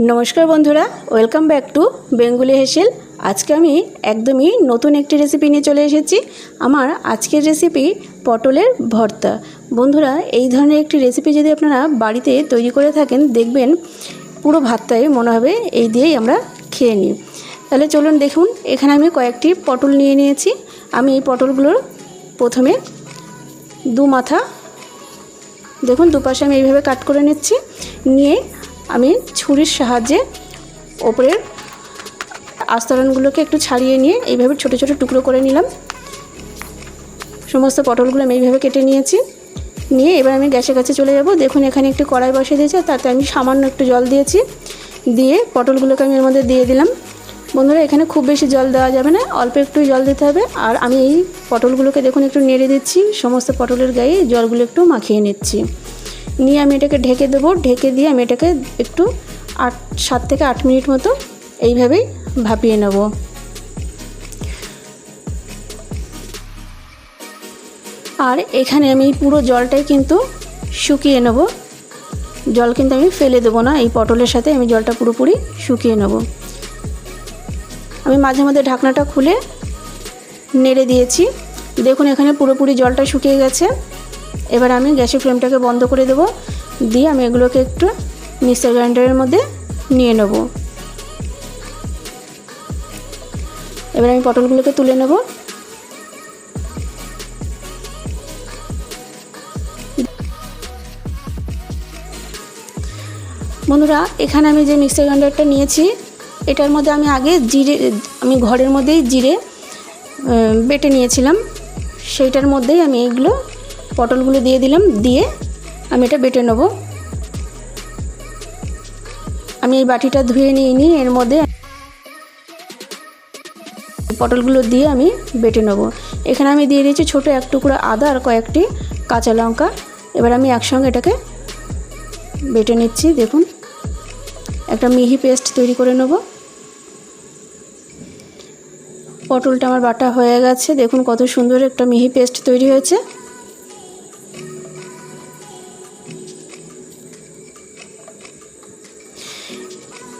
নমস্কার বন্ধুরা welcome back to Bengali Heshel. আজকে আমি একদমই নতুন একটি রেসিপি নিয়ে চলে এসেছি। আমার আজকের রেসিপি পটলের ভর্তা। বন্ধুরা, এই ধরনের একটি রেসিপি যদি আপনারা বাড়িতে তৈরি করে থাকেন, দেখবেন পুরো ভাতটাই মনে হবে এই দিয়েই আমরা খেয়ে নিই। তাহলে চলুন দেখুন, এখানে আমি কয়েকটি পটল নিয়ে নিয়েছি। আমি এই পটলগুলোর প্রথমে দু মাথা, দেখুন দুপাশে আমি এইভাবে কাট করে নিচ্ছি। নিয়ে আমি ছুরির সাহায্যে ওপরের আস্তরণগুলোকে একটু ছাড়িয়ে নিয়ে এইভাবে ছোটো ছোটো টুকরো করে নিলাম। সমস্ত পটলগুলো আমি এইভাবে কেটে নিয়েছি। নিয়ে এবার আমি গ্যাসের কাছে চলে যাব। দেখুন, এখানে একটি কড়াই বসিয়ে দিয়েছি, তাতে আমি সামান্য একটু জল দিয়েছি। দিয়ে পটলগুলোকে আমি এর মধ্যে দিয়ে দিলাম। বন্ধুরা, এখানে খুব বেশি জল দেওয়া যাবে না, অল্প একটু জল দিতে হবে। আর আমি এই পটলগুলোকে দেখুন, একটু নেড়ে দিচ্ছি। সমস্ত পটলের গায়ে জলগুলো একটু মাখিয়ে নিচ্ছি। নিয়ে আমি এটাকে ঢেকে দেবো। ঢেকে দিয়ে আমি এটাকে একটু আট, সাত থেকে আট মিনিট মতো এইভাবেই ভাপিয়ে নেব। আর এখানে আমি পুরো জলটাই কিন্তু শুকিয়ে নেব। জল কিন্তু আমি ফেলে দেবো না, এই পটলের সাথে আমি জলটা পুরোপুরি শুকিয়ে নেব। আমি মাঝে মাঝে ঢাকনাটা খুলে নেড়ে দিয়েছি। দেখুন এখানে পুরোপুরি জলটা শুকিয়ে গেছে। এবার আমি গ্যাসের ফ্লেমটাকে বন্ধ করে দেবো। দিয়ে আমি এগুলোকে একটু মিক্সার গ্রাইন্ডারের মধ্যে নিয়ে নেব। এবার আমি পটলগুলোকে তুলে নেব। বন্ধুরা, এখানে আমি যে মিক্সার গ্রাইন্ডারটা নিয়েছি, এটার মধ্যে আমি আগে জিরে, আমি ঘরের মধ্যেই জিরে বেটে নিয়েছিলাম। সেইটার মধ্যেই আমি এইগুলো পটলগুলো দিয়ে দিলাম, দিয়ে আমি এটা বেটে নেব। আমি এই বাটিটা ধুয়ে নিয়ে নিই এর মধ্যে পটলগুলো দিয়ে আমি বেটে নেব। এখানে আমি দিয়ে দিয়েছি ছোটো এক টুকরো আদা আর কয়েকটি কাঁচা লঙ্কা। এবার আমি একসঙ্গে এটাকে বেটে নিচ্ছি, দেখুন। একটা মিহি পেস্ট তৈরি করে নেব। পটলটা আমার বাটা হয়ে গেছে, দেখুন কত সুন্দর একটা মিহি পেস্ট তৈরি হয়েছে।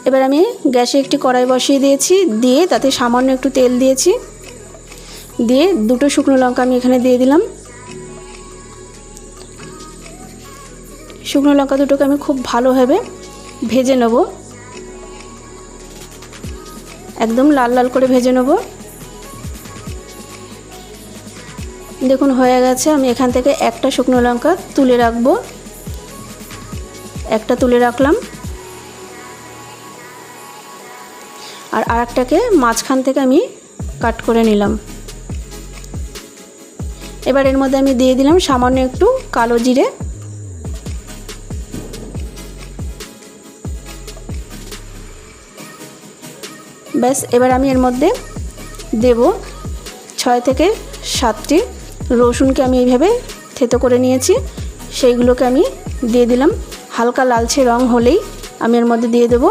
এবার আমি গ্যাসে একটি কড়াই বসিয়ে দিয়েছি, দিয়ে তাতে সামান্য একটু তেল দিয়েছি। দিয়ে দুটো শুকনো লঙ্কা আমি এখানে দিয়ে দিলাম। শুকনো লঙ্কা দুটোকে আমি খুব ভালোভাবে ভেজে নেব। একদম লাল লাল করে ভেজে নেব। দেখুন, হয়ে গেছে। আমি এখান থেকে একটা শুকনো লঙ্কা তুলে রাখব। একটা তুলে রাখলাম। আর আরেকটাকে মাঝখান থেকে আমি কাট করে নিলাম। এবার এর মধ্যে আমি দিয়ে দিলাম সামান্য একটু কালো জিরে। ব্যাস, এবার আমি এর মধ্যে দেব ছয় থেকে সাতটি রসুনকে আমি এইভাবে থেতো করে নিয়েছি। সেইগুলোকে আমি দিয়ে দিলাম। হালকা লালচে রং হলেই আমি এর মধ্যে দিয়ে দেবো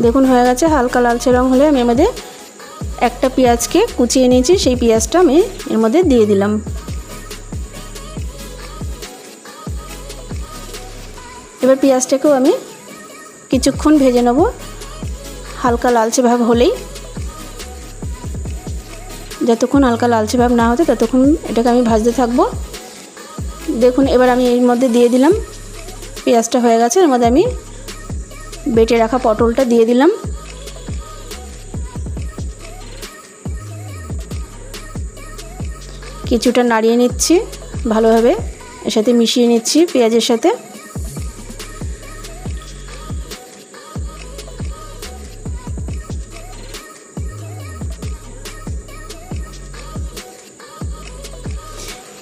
দেখুন, হয়ে গেছে। হালকা লালচে রং হলে আমি মধ্যে একটা পেঁয়াজকে কুচিয়ে নিয়েছি। সেই পেঁয়াজটা আমি এর মধ্যে দিয়ে দিলাম। এবার পেঁয়াজটাকেও আমি কিছুক্ষণ ভেজে নেব। হালকা লালচে ভাব হলেই। যতক্ষণ হালকা লালচে ভাব না হতে ততক্ষণ এটাকে আমি ভাজতে থাকব। দেখুন, এবার আমি এর মধ্যে দিয়ে দিলাম। পেঁয়াজটা হয়ে গেছে। এর মধ্যে আমি বেটে রাখা পটলটা দিয়ে দিলাম। কিছুটা নাড়িয়ে নিচ্ছি ভালোভাবে, এর সাথে মিশিয়ে নিচ্ছি পেঁয়াজের সাথে।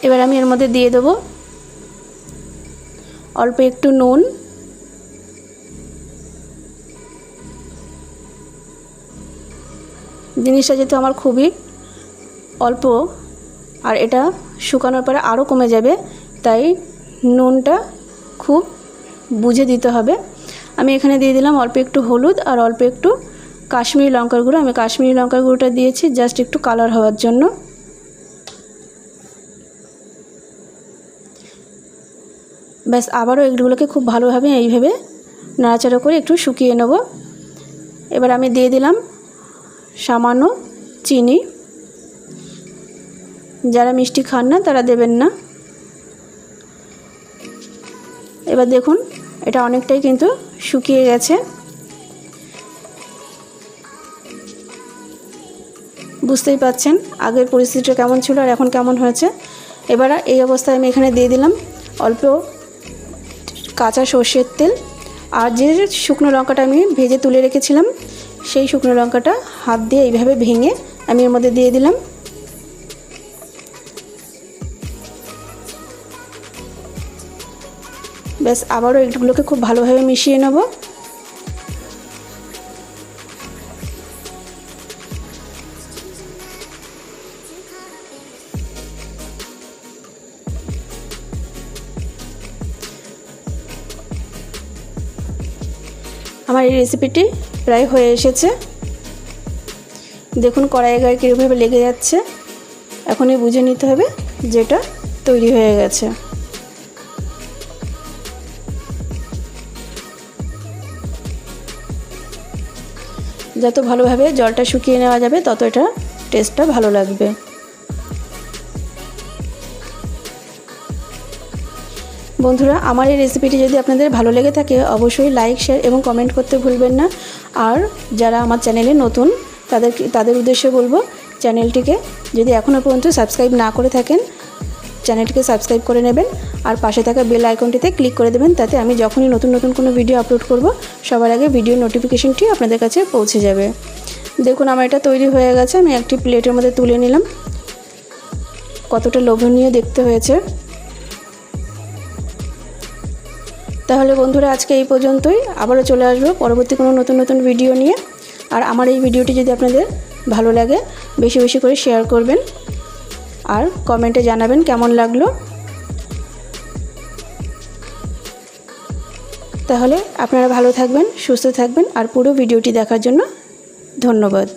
এবার আমি এর মধ্যে দিয়ে দেবো অল্প একটু নুন। জিনিসটা যেহেতু আমার খুবই অল্প, আর এটা শুকানোর পরে আরও কমে যাবে, তাই নুনটা খুব বুঝে দিতে হবে। আমি এখানে দিয়ে দিলাম অল্প একটু হলুদ আর অল্প একটু কাশ্মীরি লঙ্কার গুঁড়ো। আমি কাশ্মীরি লঙ্কার গুঁড়োটা দিয়েছি জাস্ট একটু কালার হওয়ার জন্য। ব্যাস, আবারও এগুলোকে খুব ভালোভাবে এইভাবে নাড়াচাড়া করে একটু শুকিয়ে নেব। এবার আমি দিয়ে দিলাম সামান্য চিনি। যারা মিষ্টি খান না, তারা দেবেন না। এবার দেখুন, এটা অনেকটাই কিন্তু শুকিয়ে গেছে। বুঝতেই পাচ্ছেন, আগের পরিস্থিতিটা কেমন ছিল আর এখন কেমন হয়েছে। এবার এই অবস্থায় আমি এখানে দিয়ে দিলাম অল্প কাঁচা সর্ষের তেল। আর যে শুকনো লঙ্কাটা আমি ভেজে তুলে রেখেছিলাম সেই শুকনো লঙ্কাটা হাত দিয়ে এইভাবে ভেঙে আমি এর মধ্যে দিয়ে দিলাম। ব্যাস, আবারও এগুলোকে খুব ভালোভাবে মিশিয়ে নেব। আমার এই রেসিপিটি প্রায় হয়ে এসেছে। দেখুন কড়াইয়ের গায়ে কীভাবে লেগে যাচ্ছে। এখনই বুঝে নিতে হবে যেটা তৈরি হয়ে গেছে। যত ভালোভাবে জলটা শুকিয়ে নেওয়া যাবে, তত এটা টেস্টটা ভালো লাগবে। বন্ধুরা, আমার এই রেসিপিটি যদি আপনাদের ভালো লেগে থাকে, অবশ্যই লাইক শেয়ার এবং কমেন্ট করতে ভুলবেন না। আর যারা আমার চ্যানেলে নতুন, তাদের তাদের উদ্দেশ্যে বলব চ্যানেলটিকে যদি এখনও পর্যন্ত সাবস্ক্রাইব না করে থাকেন চ্যানেলটিকে সাবস্ক্রাইব করে নেবেন, আর পাশে থাকা বেল আইকনটিতে ক্লিক করে দেবেন, তাতে আমি যখনই নতুন নতুন কোনো ভিডিও আপলোড করব, সবার আগে ভিডিও নোটিফিকেশনটি আপনাদের কাছে পৌঁছে যাবে। দেখুন, আমার এটা তৈরি হয়ে গেছে, আমি একটি প্লেটের মধ্যে তুলে নিলাম। কতটা লোভনীয় দেখতে হয়েছে। তাহলে বন্ধুরা আজকে এই পর্যন্তই। আবারও চলে আসব পরবর্তী কোনো নতুন নতুন ভিডিও নিয়ে। আর আমার এই ভিডিওটি যদি আপনাদের ভালো লাগে, বেশি বেশি করে শেয়ার করবেন। আর কমেন্টে জানাবেন কেমন লাগল। তাহলে আপনারা ভালো থাকবেন, সুস্থ থাকবেন। আর পুরো ভিডিওটি দেখার জন্য ধন্যবাদ।